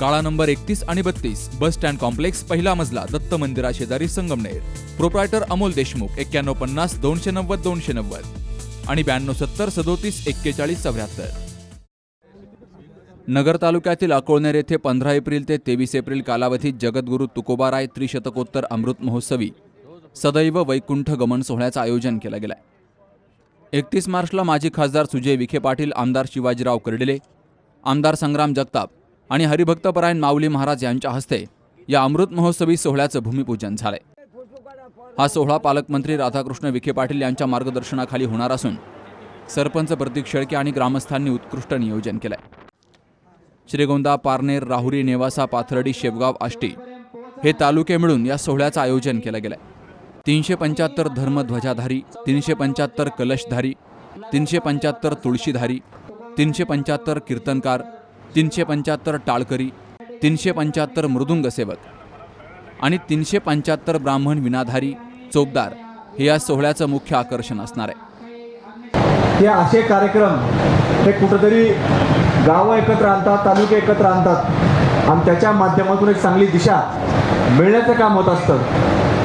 काळा नंबर एकतीस आणि बत्तीस बस स्टँड कॉम्प्लेक्स पहिला मजला दत्त मंदिरा शेजारी संगमनेर. प्रोप्रायटर अमोल देशमुख एक्क्याण्णव पन्नास दोनशे नव्वद दोनशे नव्वद. आणि ब्याण्णव सत्तर सदोतीस एक्केचाळीस चौऱ्याहत्तर. नगर तालुक्यातील अकोळनेर येथे पंधरा एप्रिल ते तेवीस एप्रिल कालावधीत जगद्गुरू तुकोबाराय त्रिशतकोत्तर अमृत महोत्सवी सदैव वैकुंठ गमन सोहळ्याचं आयोजन केलं गेलं आहे एकतीस मार्चला माजी खासदार सुजय विखे पाटील आमदार शिवाजीराव कर्डिले आमदार संग्राम जगताप आणि हरिभक्तपरायण माऊली महाराज यांच्या हस्ते या अमृत महोत्सवी सोहळ्याचं भूमिपूजन झालंय. हा सोहळा पालकमंत्री राधाकृष्ण विखे पाटील यांच्या मार्गदर्शनाखाली होणार असून सरपंच प्रतीक शेळके आणि ग्रामस्थांनी उत्कृष्ट नियोजन केलंय. श्रीगोंदा पारनेर राहुरी नेवासा पाथर्डी शेवगाव आष्टी हे तालुके मिळून या सोहळ्याचं आयोजन केलं गेलंय. तीनशे पंच्याहत्तर धर्मध्वजाधारी तीनशे पंच्याहत्तर कलशधारी तीनशे पंच्याहत्तर तुळशीधारी तीनशे पंच्याहत्तर कीर्तनकार तीनशे पंच्याहत्तर टाळकरी तीनशे पंच्याहत्तर मृदुंगसेवक आणि तीनशे पंच्याहत्तर ब्राह्मण विनाधारी चोपदार हे या सोहळ्याचं मुख्य आकर्षण असणार आहे. हे असे कार्यक्रम हे कुठंतरी गावं एकत्र आणतात तालुके एकत्र आणतात आणि त्याच्या माध्यमातून एक चांगली दिशा मिळण्याचं काम होत असतं.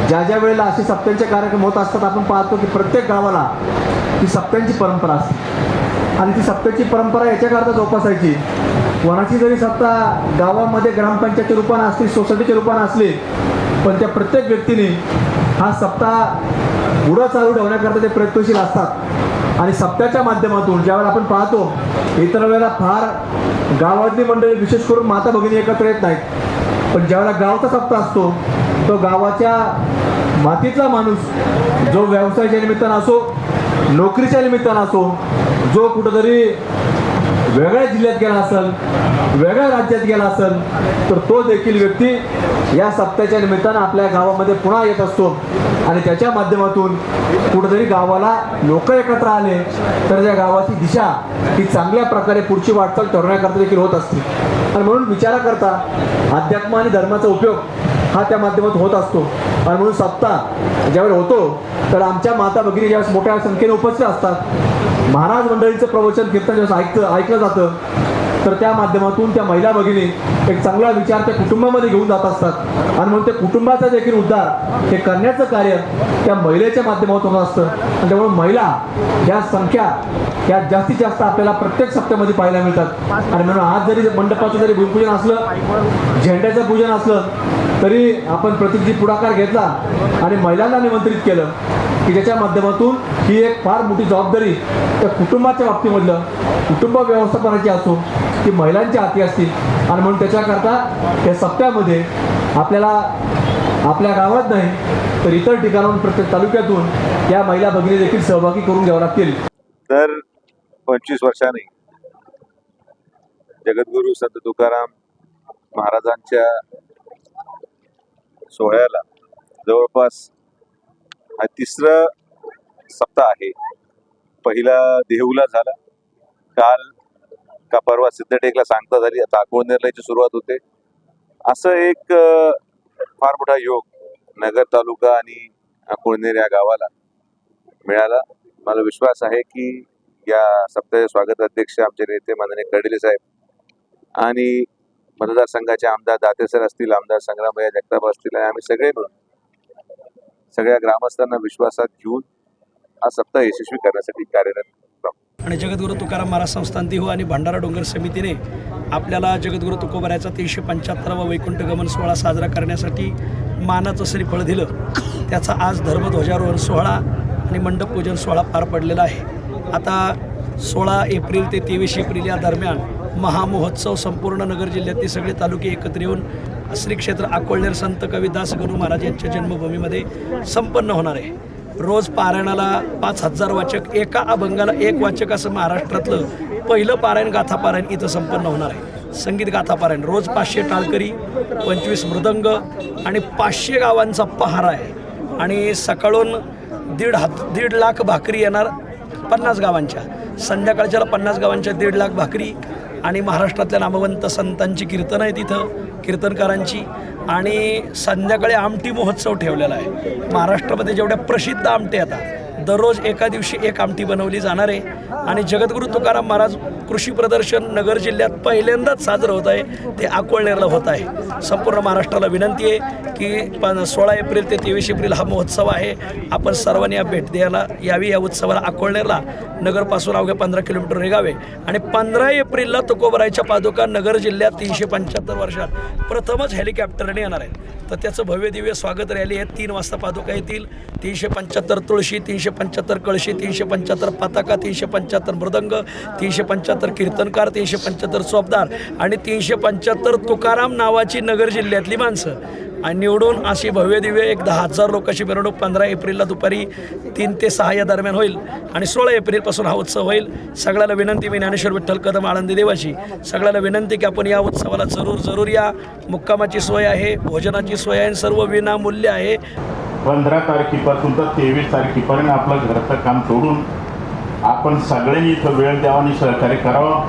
ज्या ज्या वेळेला असे सप्त्यांचे कार्यक्रम होत असतात आपण पाहतो की प्रत्येक गावाला ती सप्त्यांची परंपरा असते. आणि ती सप्त्याची परंपरा याच्याकरता जोपासायची. कोणाची जरी सत्ता गावामध्ये ग्रामपंचायतच्या रूपानं असली सोसायटीच्या रूपानं असली पण त्या प्रत्येक व्यक्तीने हा सप्ताह पुढं चालू ठेवण्याकरता ते प्रयत्नशील असतात. आणि सप्त्याच्या माध्यमातून ज्यावेळेला आपण पाहतो इतर वेळेला फार गावातली मंडळी विशेष करून माता भगिनी एकत्र येत नाहीत. पण ज्यावेळेला गावचा सप्ताह असतो तो गावाच्या मातीतला माणूस जो व्यवसायाच्या निमित्तानं असो नोकरीच्या निमित्तानं असो जो कुठंतरी वेगळ्या जिल्ह्यात गेला असेल वेगळ्या राज्यात गेला असेल तर तो देखील व्यक्ती या सप्त्याच्या निमित्तानं आपल्या गावामध्ये पुन्हा येत असतो. आणि त्याच्या माध्यमातून कुठेतरी गावाला लोक एकत्र आले तर त्या गावाची दिशा ही चांगल्या प्रकारे पुढची वाटचाल ठरवण्याकरता देखील होत असते. आणि म्हणून विचारा करता अध्यात्म आणि धर्माचा उपयोग हा त्या माध्यमात होत असतो. आणि म्हणून सप्ताह ज्यावेळी होतो तर आमच्या माता भगिनी ज्यावेळेस मोठ्या संख्येने उपस्थित असतात महाराज मंडळींचं प्रवचन कीर्तन जेव्हा ऐकतं ऐकलं जातं तर त्या माध्यमातून त्या महिला भगिनी एक चांगला विचार त्या कुटुंबामध्ये घेऊन जात असतात. आणि म्हणून ते कुटुंबाचा देखील उद्धार हे करण्याचं कार्य त्या महिलेच्या माध्यमातून होत असतं. आणि त्यामुळे महिला ह्या संख्या ह्या जास्तीत जास्त आपल्याला प्रत्येक सप्त्यामध्ये पाहायला मिळतात. आणि म्हणून आज जरी मंडपाचं जरी भूमिपूजन असलं झेंड्याचं पूजन असलं तरी आपण प्रतिनिधी पुढाकार घेतला आणि महिलांना निमंत्रित केलं की ज्याच्या माध्यमातून ही एक फार मोठी जबाबदारी त्या कुटुंबाच्या बाबतीमधलं कुटुंब व्यवस्थापनाची असो ती महिलांच्या हाती असतील. आणि म्हणून त्याच्याकरता या सप्त्यामध्ये आपल्याला आपल्या गावात नाही तर इतर ठिकाणाहून प्रत्येक तालुक्यातून या महिला भगिनी देखील सहभागी करून घ्यावं लागतील. दर पंचवीस वर्षांनी जगद्गुरू संत तुकाराम महाराजांच्या सोहळ्याला जवळपास हा तिसरं सप्ताह आहे. पहिला देहूला झाला. काल का परवा सिद्धटेकला सांगता झाली. आता अकोळनेरला सुरुवात होते. असं एक फार मोठा योग नगर तालुका आणि अकोळनेर या गावाला मिळाला. मला विश्वास आहे की या सप्ताह स्वागत अध्यक्ष आमचे नेते माननीय कर्डिले साहेब आणि मतदारसंघाचे आमदार दातेसर असतील आमदार संग्रामभैया जगताप असतील आणि आम्ही सगळे मिळून सगळ्या ग्रामस्थांना विश्वासात घेऊन हा सप्ताह यशस्वी करण्यासाठी कार्यरत आणि जगद्गुरू तुकाराम महाराज संस्थान देहू हो आणि भंडारा डोंगर समितीने आपल्याला जगद्गुरू तुकोबरायचा तीनशे पंच्याहत्तरावा वैकुंठ गमन सोहळा साजरा करण्यासाठी मानाचं श्रीफळ दिलं. त्याचा आज धर्मध्वजारोहण सोहळा आणि मंडप पूजन सोहळा पार पडलेला आहे. आता सोळा एप्रिल ते तेवीस एप्रिल या दरम्यान महामहोत्सव संपूर्ण नगर जिल्ह्यातील सगळे तालुके एकत्र येऊन श्री क्षेत्र अकोळनेर संत कविदास गुरु महाराज यांच्या जन्मभूमीमध्ये संपन्न होणार आहे. रोज पारायणाला पाच हजार वाचक एका अभंगाला एक वाचक असं महाराष्ट्रातलं पहिलं पारायण गाथा पारायण इथं संपन्न होणार आहे. संगीत गाथा पारायण रोज पाचशे टाळकरी पंचवीस मृदंग आणि पाचशे गावांचा पहारा आहे. आणि सकाळून दीड हात दीड लाख भाकरी येणार पन्नास गावांच्या. संध्याकाळच्याला पन्नास गावांच्या दीड लाख भाकरी आणि महाराष्ट्रातल्या नामवंत संतांची कीर्तन आहे तिथं कीर्तनकारांची. आणि संध्याकाळी आमटी महोत्सव ठेवलेला आहे. महाराष्ट्रामध्ये जेवढ्या प्रसिद्ध आमटे आता दररोज एका दिवशी एक आमटी बनवली जाणार आहे. आणि जगद्गुरू तुकाराम महाराज कृषी प्रदर्शन नगर जिल्ह्यात पहिल्यांदाच साजरं होत आहे. ते अकोळनेरला होत आहे. संपूर्ण महाराष्ट्राला विनंती आहे की पण सोळा एप्रिल ते तेवीस एप्रिल हा महोत्सव आहे. आपण सर्वांनी या भेट द्यायला यावी. या उत्सवाला अकोळनेरला नगरपासून अवघ्या पंधरा किलोमीटर रेगावे आणि पंधरा एप्रिलला तुकोबरायच्या पादुका नगर जिल्ह्यात तीनशे पंच्याहत्तर वर्षात प्रथमच हेलिकॉप्टरने येणार आहेत. तर त्याचं भव्य दिव्य स्वागत रॅली आहे. तीन वाजता पादुका येतील. तीनशे पंच्याहत्तर तुळशी तीनशे पंच्याहत्तर कळशी तीनशे पंच्याहत्तर पताका तीनशे पंच्याहत्तर मृदंग तीनशे पंच्याहत्तर कीर्तनकार तीनशे पंच्याहत्तर चोपदार आणि तीनशे पंच्याहत्तर तुकाराम नावाची नगर जिल्ह्यातली माणसं. आणि निवडून अशी भव्य दिव्य एक दहा हजार लोकांची मिरवणूक पंधरा एप्रिलला दुपारी तीन ते सहा या दरम्यान होईल आणि सोळा एप्रिलपासून हा उत्सव होईल. सगळ्याला विनंती मी ज्ञानेश्वर विठ्ठल कदम आळंदी देवाची. सगळ्याला विनंती की आपण या उत्सवाला जरूर जरूर या. मुक्कामाची सोय आहे भोजनाची सोय आहे आणि सर्व विनामूल्य आहे. पंधरा तारखेपासून तर तेवीस तारखेपर्यंत आपलं घरचं काम सोडून आपण सगळ्यांनी इथं वेळ द्यावा आणि सहकार्य करावं.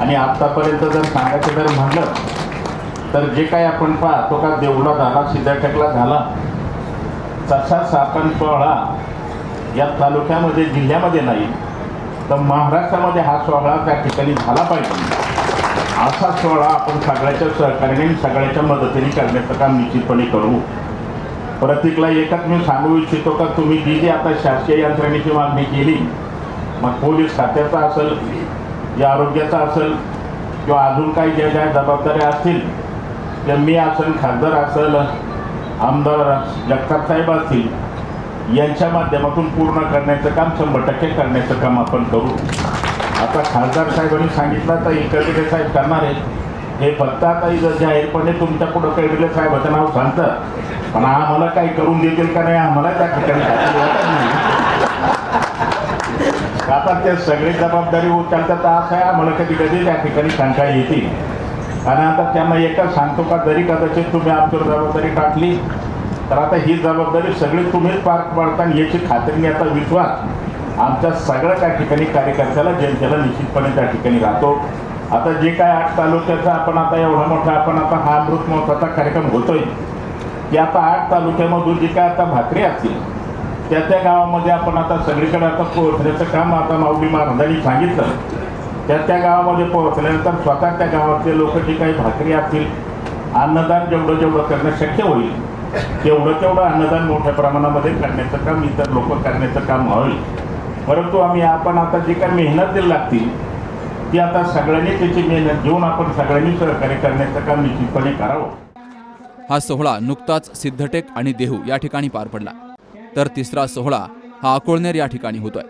आणि आत्तापर्यंत जर सांगायचं जर म्हणलं तर जे काही आपण पाहतो का देवळा झाला सिद्धार्थकला झाला. तसाच आपण सोहळा या तालुक्यामध्ये जिल्ह्यामध्ये नाही तर महाराष्ट्रामध्ये हा सोहळा त्या ठिकाणी झाला पाहिजे. असा सोहळा आपण सगळ्याच्या सहकार्याने सगळ्याच्या मदतीने करण्याचं काम निश्चितपणे करू. प्रतीकला एकच मी सांगू इच्छितो का तुम्ही जी जी आता शासकीय यंत्रणेची मागणी केली मग पोलीस खात्याचा असेल या आरोग्याचा असेल किंवा अजून काही ज्या ज्या जबाबदाऱ्या असतील त्या मी असेल खासदार असेल आमदार जगताप साहेब असतील यांच्या माध्यमातून पूर्ण करण्याचं काम शंभर टक्के करण्याचं काम आपण करू. आता खासदार साहेबांनी सांगितलं तर इकडे साहेब करणार आहेत. हे फक्त आता जाहीरपणे तुमच्या पुढं कैडले साहेबाचं नाव सांगतं पण आम्हाला काही करून देतील का नाही आम्हाला त्या ठिकाणी आता ते सगळी जबाबदारी उचलतात तर असं आहे आम्हाला कधी कधी त्या ठिकाणी शंका येतील आणि आता त्यांना एकच सांगतो का जरी कदाचित तुम्ही आमच्यावर जबाबदारी टाकली तर आता ही जबाबदारी सगळी तुम्हीच पार पाडता आणि याची खात्री याचा विश्वास आमच्या सगळ्या त्या ठिकाणी कार्यकर्त्याला जनतेला निश्चितपणे त्या ठिकाणी राहतो. आता जे काय आठ तालुक्याचा आपण आता एवढा मोठा आपण आता हा अमृत महोत्सवाचा कार्यक्रम होतोय. की आता आठ तालुक्यामधून जे काय आता भाकरी असतील त्या त्या गावामध्ये आपण आता सगळीकडे आता पोहोचण्याचं काम आता माऊली महाराजांनी सांगितलं. त्या त्या गावामध्ये पोहोचल्यानंतर स्वतः त्या गावातले लोक जे काही भाकरी असतील अन्नदान जेवढं जेवढं करणं शक्य होईल तेवढं तेवढं अन्नदान मोठ्या प्रमाणामध्ये करण्याचं काम इतर लोक करण्याचं काम होईल. परंतु आम्ही आपण आता जी काही मेहनत दिली लागतील ती आता सगळ्यांनी त्याची मेहनत घेऊन आपण सगळ्यांनी सहकार्य करण्याचं काम निश्चितपणे करावं. हा सोहळा नुकताच सिद्धटेक आणि देहू या ठिकाणी पार पडला. तर तिसरा सोहळा हा अकोळनेर या ठिकाणी होतोय.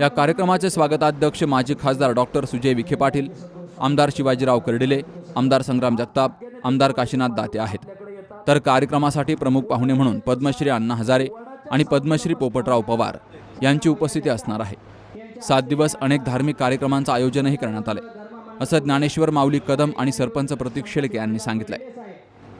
या कार्यक्रमाचे स्वागताध्यक्ष माजी खासदार डॉक्टर सुजय विखे पाटील आमदार शिवाजीराव कर्डिले आमदार संग्राम जगताप आमदार काशीनाथ दाते आहेत. तर कार्यक्रमासाठी प्रमुख पाहुणे म्हणून पद्मश्री अण्णा हजारे आणि पद्मश्री पोपटराव पवार यांची उपस्थिती असणार आहे. सात दिवस अनेक धार्मिक कार्यक्रमांचं आयोजनही करण्यात आलं असं ज्ञानेश्वर माऊली कदम आणि सरपंच प्रतीक शेळके यांनी सांगितलंय.